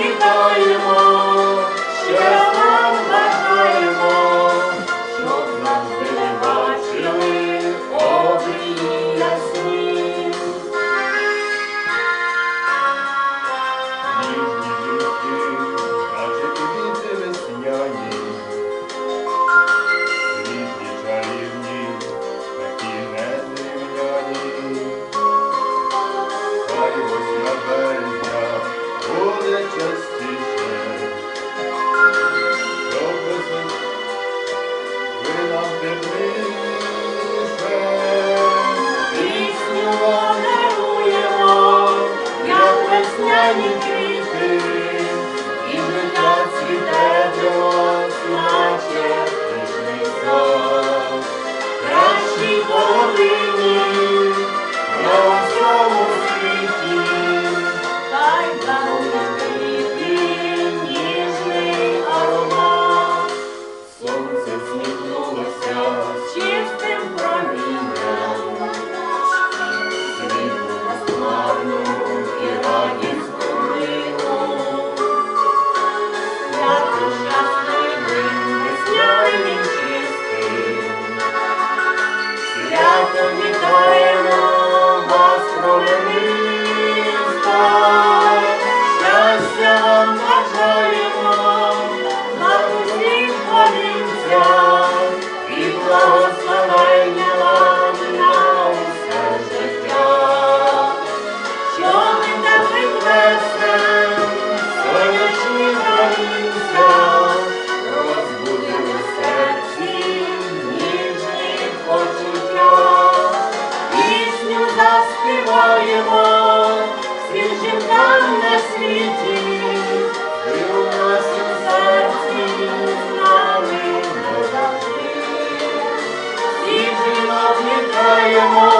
Вітаю! свят і благословення вам життя, що не принесем, сонячні зранівся, розбудили серці ніжні почуття, пісню заспіваємо. Твоему